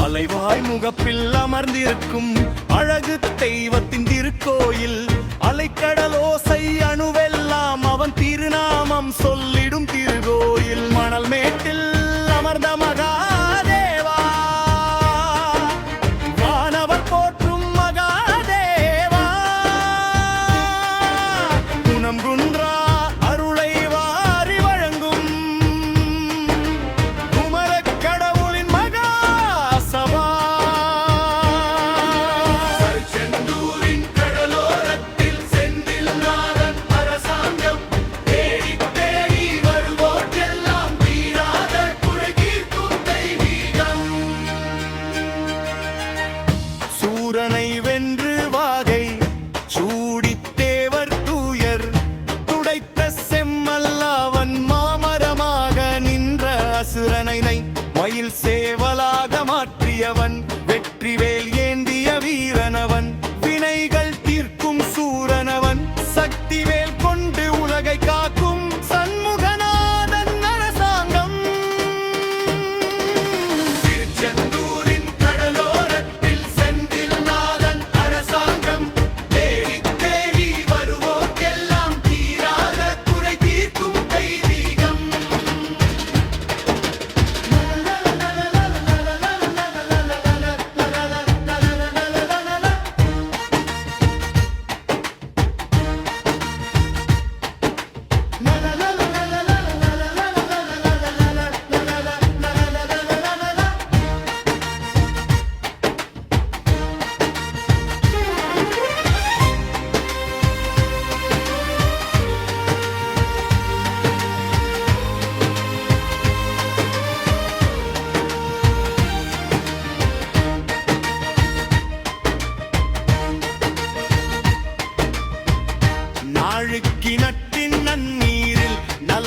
அலைவாய் முகப்பில் அமர்ந்திருக்கும் அழகு தெய்வத்தின் திருக்கோயில் அலைக்கடலோசை அணுவெல்லாம் அவன் திருநாமம் சொல்லிடும் திருகோயில் உடையவன்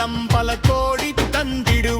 தளம் பல கோடி தந்திடுவோம்